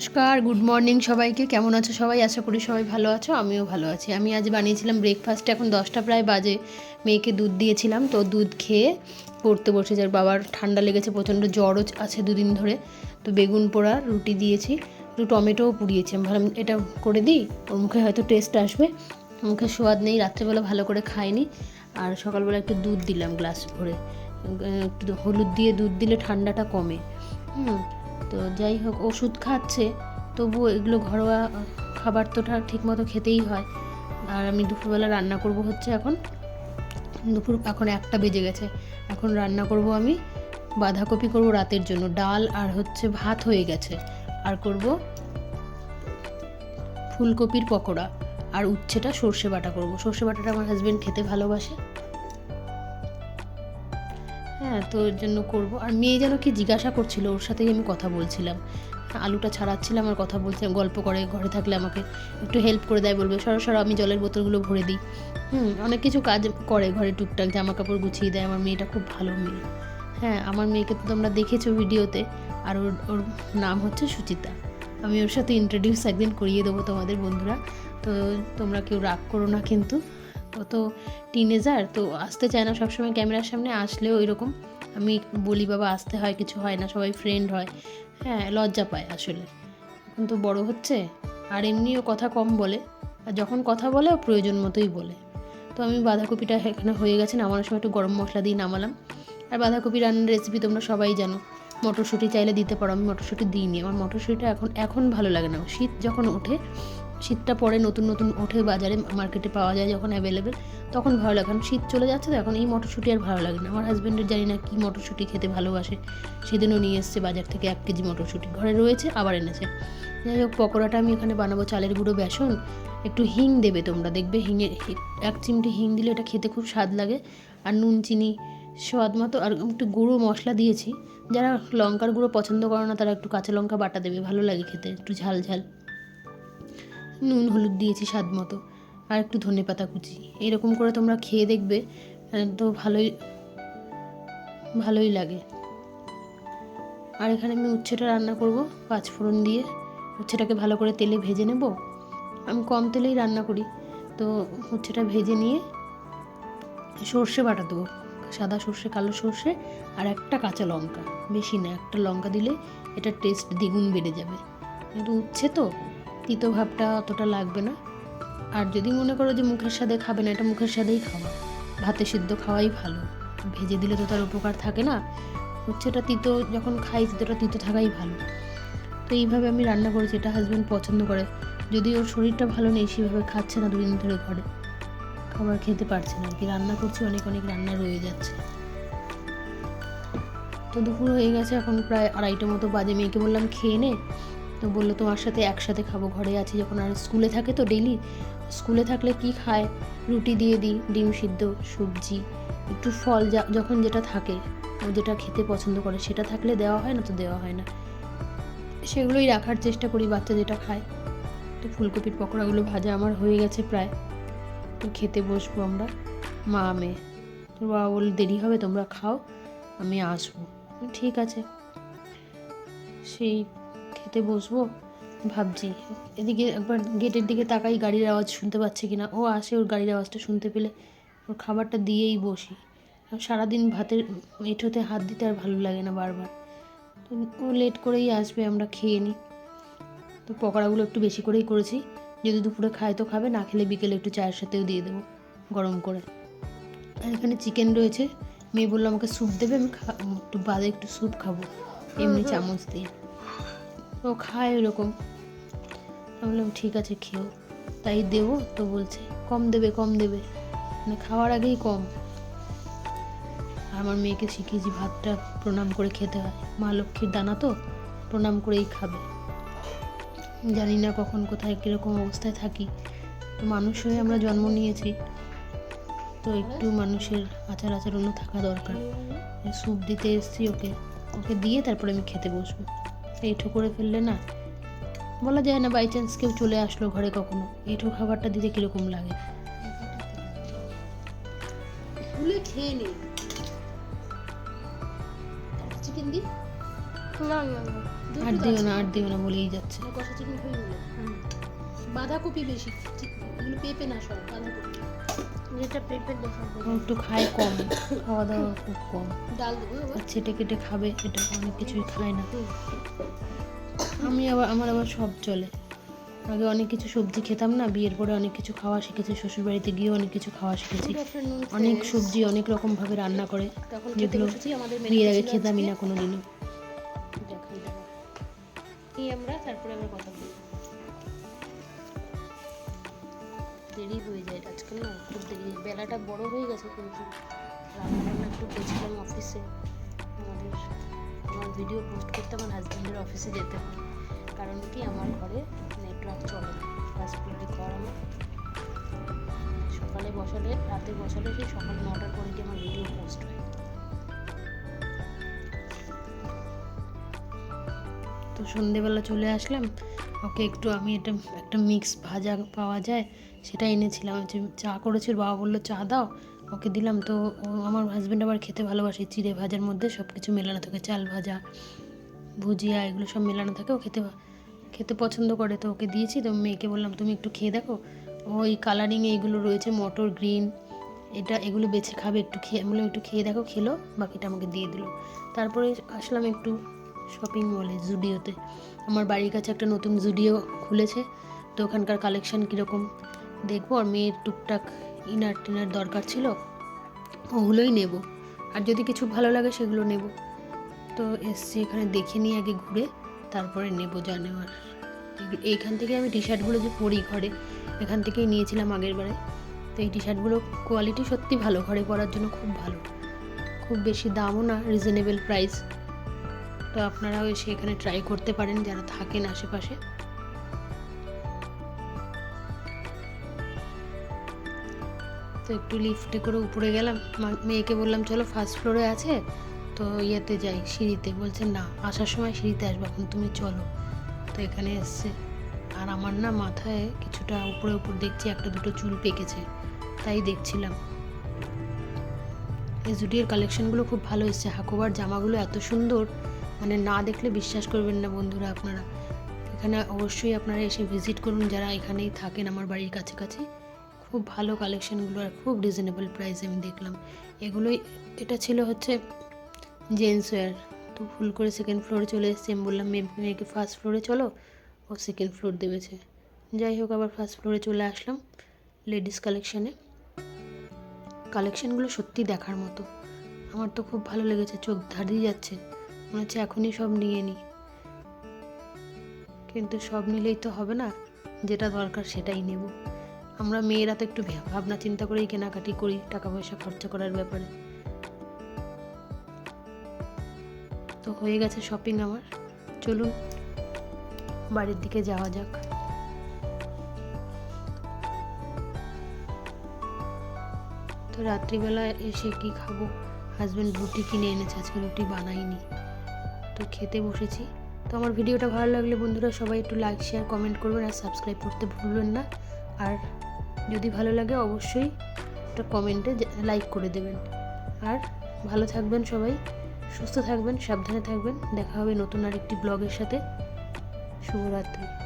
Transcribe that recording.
নমস্কার good morning সবাইকে। কেমন আছো সবাই? আশা করি সবাই ভালো আছো, আমিও ভালো আছি। আমি আজ বানিয়েছিলাম ব্রেকফাস্ট এখন দশটা প্রায় বাজে। মেয়েকে দুধ দিয়েছিলাম, তো দুধ খেয়ে পড়তে বসে যার বাবার ঠান্ডা লেগেছে, প্রচণ্ড জ্বরও আছে দুদিন ধরে। তো বেগুন পোড়া, রুটি দিয়েছি, একটু টমেটোও পুড়িয়েছি। আমি ভাবলাম, এটা করে দিই, ওর মুখে হয়তো টেস্ট আসবে। মুখে স্বাদ নেই, রাত্রেবেলা ভালো করে খাইনি। আর সকালবেলা একটু দুধ দিলাম গ্লাস ভরে। একটু হলুদ দিয়ে দুধ দিলে ঠান্ডাটা কমে। হুম। তো যাই হোক, ওষুধ খাচ্ছে, তবুও এগুলো ঘরোয়া খাবার তো ঠিক মতো খেতেই হয়। আর আমি দুপুরবেলা রান্না করব হচ্ছে এখন। দুপুর এখন একটা বেজে গেছে। এখন রান্না করব আমি, বাঁধাকপি করব রাতের জন্য। ডাল আর হচ্ছে ভাত হয়ে গেছে। আর করব ফুলকপির পকোড়া। আর উচ্ছেটা সর্ষে বাটা করব। সর্ষে বাটাটা আমার হাজব্যান্ড খেতে ভালোবাসে। হ্যাঁ তো এর জন্য করব। আর মেয়ে যেন কি জিজ্ঞাসা করছিল, ওর সাথেই আমি কথা বলছিলাম। আলুটা ছাড়াচ্ছিলাম আর কথা বলছিলাম, গল্প করে, ঘরে থাকলে আমাকে একটু হেল্প করে দেয় বলবে, সরো সরো, আমি জলের বোতলগুলো ভরে দিই। হুম, অনেক কিছু কাজ করে ঘরে টুকটাক জামা কাপড় গুছিয়ে দেয়। আমার মেয়েটা খুব ভালো মেয়ে। হ্যাঁ আমার মেয়েকে তো তোমরা দেখেছ ভিডিওতে। আর ওর ওর নাম হচ্ছে সুচিতা। আমি ওর সাথে ইন্ট্রোডিউস একদিন করিয়ে দেবো তোমাদের বন্ধুরা। তো তোমরা কেউ রাগ করো না কিন্তু। ও তো টিনেজার তো আসতে চায় না সবসময় ক্যামেরার সামনে, আসলেও এরকম আমি বলি, বাবা, আসতে হয়, কিছু হয় না, সবাই ফ্রেন্ড হয়। হ্যাঁ লজ্জা পায় আসলে। এখন তো বড় হচ্ছে, আর এমনিও কথা কম বলে, আর যখন কথা বলে প্রয়োজন মতোই বলে। তো আমি বাঁধাকপিটা এখানে হয়ে গেছে, নামানোর সময় একটু গরম মশলা দিয়ে নামালাম। আর বাঁধাকপি রান্নার রেসিপি তোমরা সবাই জানো, মটরশুঁটি চাইলে দিতে পারো, আমি মটরশুঁটি দিইনি। আমার মটরশুঁটিটা এখন এখন ভালো লাগে না। শীত যখন ওঠে শীতটা পরে নতুন নতুন ওঠে বাজারে মার্কেটে পাওয়া যায় যখন অ্যাভেলেবেল তখন ভালো লাগে। কারণ শীত চলে যাচ্ছে তো, এখন এই মটরশুঁটি আর ভালো লাগে না। আমার হাজব্যান্ডের জানি না কী মটরশুঁটি খেতে ভালোবাসে। সেদিনও নিয়ে এসছে বাজার থেকে এক কেজি মটরশুঁটি। ঘরে রয়েছে, আবার এনেছে। যাই হোক, পকোড়াটা আমি এখানে বানাবো, চালের গুঁড়ো, বেসন। একটু হিং দেবে তোমরা, দেখবে হিঙে এক চিমটি হিং দিলে এটা খেতে খুব স্বাদ লাগে। আর নুন, চিনি, স্বাদ মতো, আর একটু গুঁড়ো মশলা দিয়েছি। যারা লঙ্কার গুঁড়ো পছন্দ করে না, তারা একটু কাঁচা লঙ্কা বাটা দেবে, ভালো লাগে খেতে, একটু ঝাল ঝাল। নুন, হলুদ দিয়েছি স্বাদ মতো। আর একটু ধনে পাতা কুচি। এরকম করে তোমরা খেয়ে দেখবে তো ভালোই ভালোই লাগে। আর এখানে আমি উচ্ছেটা রান্না করব, পাঁচ ফোড়ন দিয়ে। উচ্ছেটাকে ভালো করে তেলে ভেজে নেব। আমি কম তেলেই রান্না করি। তো উচ্ছেটা ভেজে নিয়ে সর্ষে বাটা দেবো। সাদা সর্ষে, কালো সর্ষে আর একটা কাঁচা লঙ্কা। বেশি না, একটা লঙ্কা দিলে এটা টেস্ট দ্বিগুণ বেড়ে যাবে। কিন্তু উচ্ছে তো তিতো ভাবটা অতটা লাগবে না। আর যদি মনে করো যে মুখের স্বাদে খাবে না, এটা মুখের স্বাদেই খাওয়া। ভাতে সিদ্ধ খাওয়াই ভালো। ভেজে দিলে তো তার উপকার থাকে না। হচ্ছে উচ্ছেটা তিতো, যখন খাই তিতোটা তিতো থাকাই ভালো। তো এইভাবে আমি রান্না করেছি, এটা হাজব্যান্ড পছন্দ করে। যদি ওর শরীরটা ভালো নেই, সেভাবে খাচ্ছে না, দুদিন ধরে ঘরে। খাবার খেতে পারছে না কি রান্না করছি, অনেক অনেক রান্না রয়ে যাচ্ছে। তো দুপুর হয়ে গেছে, এখন প্রায় আড়াইটা মতো বাজে। মেয়েকে বললাম, খেয়ে নে। তো বলল, তোমার সাথে একসাথে খাব, ঘরে আছি। যখন আর স্কুলে থাকে তো ডেলি স্কুলে থাকলে কি খায়? রুটি দিয়ে দিই, ডিম সিদ্ধ, সবজি, একটু ফল যা, যখন যেটা থাকে, ও যেটা খেতে পছন্দ করে সেটা থাকলে দেওয়া হয় না তো দেওয়া হয় না। সেগুলোই রাখার চেষ্টা করি, বাচ্চা যেটা খায়। তো ফুলকপির পকোড়াগুলো ভাজা আমার হয়ে গেছে প্রায়। তো খেতে বসবো আমরা, মা, মেয়ে। তোর বাবা বল দেরি হবে, তোমরা খাও, আমি আসব। ঠিক আছে। সেই খেতে বসবো? ভাবছি। এদিকে একবার গেটের দিকে তাকাই, গাড়ির আওয়াজ শুনতে পাচ্ছে কি না ও আসে ওর গাড়ির আওয়াজটা শুনতে পেলে। ওর খাবারটা দিয়েই বসি। সারাদিন ভাতের এঁঠোতে হাত দিতে আর ভালো লাগে না বারবার। তো ও লেট করেই আসবে, আমরা খেয়ে নিই। তো পকোড়াগুলো একটু বেশি করেই করেছি। যদি দুপুরে খায় তো খাবে, না খেলে বিকেলে একটু চায়ের সাথেও দিয়ে দেবো গরম করে। আর এখানে চিকেন রয়েছে। মেয়ে বলল, আমাকে স্যুপ দেবে, আমি একটু বাদে একটু স্যুপ খাব। এমনি চামচ দিয়ে। ও খায় ওরকম বললাম, ঠিক আছে, খেও। তাই দেবো, তো বলছে, কম দেবে কম দেবে। মানে খাওয়ার আগেই কম। আমার মেয়েকে শিখিয়েছি ভাতটা প্রণাম করে খেতে হয়। মা লক্ষ্মীর দানা তো, প্রণাম করেই খাবে। জানি না কখন, কোথায়, কীরকম অবস্থায় থাকি। তো মানুষ হয়ে আমরা জন্ম নিয়েছি। তো একটু মানুষের আচার আচরণও থাকা দরকার। স্যুপ দিতে এসছি ওকে। ওকে দিয়ে তারপরে আমি খেতে বসবো। এইঠো করে ফেললে না? বলা যায় না বাই চান্স কেউ চলে আসলো ঘরে কখনো। এইঠো খাবারটা দিতে কীরকম লাগে? ভুলে খেয়ে নে। চিকেন দি? না না না। আর দিও না আর দিও না বলেই যাচ্ছে। কষা চিকেন খেয়ে গেলো বাঁধাকপি বেশি ঠিক- এগুলো পেঁপে না সব বাঁধাকপি। যেটা পেঁপে দেখা একটু খায় কম খাওয়া দাওয়া খুব কম। ডাল দেবো আর ছেটে কেটে খাবে এটা অনেক কিছুই খায় না। আমি আবার আমার আবার সব চলে। আগে অনেক কিছু সবজি খেতাম না বিয়ের পরে অনেক কিছু খাওয়া শিখেছি শ্বশুর বাড়িতে গিয়ে অনেক কিছু খাওয়া শিখেছি। অনেক সবজি অনেক রকম ভাবে রান্না করে তখন যেগুলো বিয়ের আগে খেতামই না কোনো দাও আমরা তারপরে আবার কথা দেরি হয়ে যায়। আজকে না খুব দেরি। বেলাটা বড় হয়ে গেছে কিন্তু। রান্না একটু গেছিলাম অফিসে আমাদের আমার ভিডিও পোস্ট করতে আমার হাজব্যান্ডের অফিসে যেতে হয়। কারণ কি আমার ঘরে নেটওয়ার্ক চলে না। ফার্স্ট ফ্লোরে সকালে বসালে, রাতে বসালে সেই সকাল নটার পরে কি আমার ভিডিও পোস্ট হয়। তো সন্ধেবেলা চলে আসলাম। ওকে একটু আমি এটা একটা মিক্স ভাজা পাওয়া যায়, সেটা এনেছিলাম। যে চা করেছিল বাবা বলল, চা দাও। ওকে দিলাম। তো আমার হাজব্যান্ড আবার খেতে ভালোবাসে, চিড়ে ভাজার মধ্যে সব কিছু মেলানো থাকে, চাল ভাজা, ভুজিয়া, এগুলো সব মেলানো থাকে, ও খেতে খেতে পছন্দ করে। তো ওকে দিয়েছি, তো মেয়েকে বললাম, তুমি একটু খেয়ে দেখো, ওই কালারিং এইগুলো রয়েছে, মটর গ্রিন, এটা, এগুলো বেছে খাবে, একটু খেয়ে বললাম, একটু খেয়ে দেখো, খেলো, বাকিটা আমাকে দিয়ে দিল। তারপরে আসলাম একটু শপিং মলে জুডিওতে। আমার বাড়ির কাছে একটা নতুন জুডিও খুলেছে, তো ওখানকার কালেকশান কীরকম দেখব। আর মেয়ের টুকটাক ইনার টিনার দরকার ছিল, ওগুলোই নেব। আর যদি কিছু ভালো লাগে সেগুলো নেব। তো এসছি এখানে দেখে নিই আগে ঘুরে, তারপরে নেব এগ- এইখান থেকে আমি টি শার্টগুলো যে পরি ঘরে, এখান থেকেই নিয়েছিলাম আগের বারে। তো এই টি শার্টগুলো কোয়ালিটি সত্যি ভালো, ঘরে পরার জন্য খুব ভালো। খুব বেশি দামও না রিজনেবল প্রাইস তো আপনারাও এসে এখানে ট্রাই করতে পারেন যারা থাকেন আশেপাশে। তো একটু লিফটে করে উপরে গেলাম। মেয়েকে বললাম, চলো ফার্স্ট ফ্লোরে আছে, তো ইয়েতে যাই সিঁড়িতে। বলছে, না, আসার সময় সিঁড়িতে আসব, এখন তুমি চলো। তো এখানে এসছে। আর আমার না মাথায় কিছুটা উপরে উপর দেখছি, একটা দুটো চুল পেকেছে, তাই দেখছিলাম। এই জুডিওর কালেকশনগুলো খুব ভালো এসছে। হাকোবার জামাগুলো এত সুন্দর মানে না দেখলে বিশ্বাস করবেন না বন্ধুরা আপনারা। এখানে অবশ্যই আপনারা এসে ভিজিট করুন যারা এখানেই থাকেন আমার বাড়ির কাছাকাছি। খুব ভালো কালেকশানগুলো আর খুব রিজনেবল প্রাইসে আমি দেখলাম। এগুলোই, এটা ছিল হচ্ছে জেন্টস ওয়্যার তো ভুল করে সেকেন্ড ফ্লোরে চলে এসেছি, আমি বললাম মেয়ে মেয়েকে ফার্স্ট ফ্লোরে চলো? ও সেকেন্ড ফ্লোর দেবেছে। যাই হোক, আবার ফার্স্ট ফ্লোরে চলে আসলাম লেডিস কালেকশানে কালেকশনগুলো সত্যি দেখার মতো। আমার তো খুব ভালো লেগেছে, চোখ ধারিয়ে যাচ্ছে। মনে হচ্ছে এখনই সব নিয়ে নিই কিন্তু সব নিলেই তো হবে না, যেটা দরকার সেটাই নেব। আমরা মেয়েরা তো একটু ভাবনা চিন্তা করেই কেনাকাটি করি টাকা পয়সা খরচা করার ব্যাপারে। তো হয়ে গেছে শপিং আমার। চলুন, বাড়ির দিকে যাওয়া যাক। তো রাত্রিবেলা এসে কি খাব? হাজব্যান্ড রুটি কিনে এনেছে, আজকে রুটি বানাইনি। তো খেতে বসেছি। তো আমার ভিডিওটা ভালো লাগলে বন্ধুরা সবাই একটু লাইক শেয়ার কমেন্ট করবেন আর সাবস্ক্রাইব করতে ভুলবেন না। আর যদি ভালো লাগে অবশ্যই একটা কমেন্টে লাইক করে দেবেন। আর ভালো থাকবেন সবাই, সুস্থ থাকবেন, সাবধানে থাকবেন। দেখা হবে নতুন আরেকটি ব্লগের সাথে। শুভরাত্রি।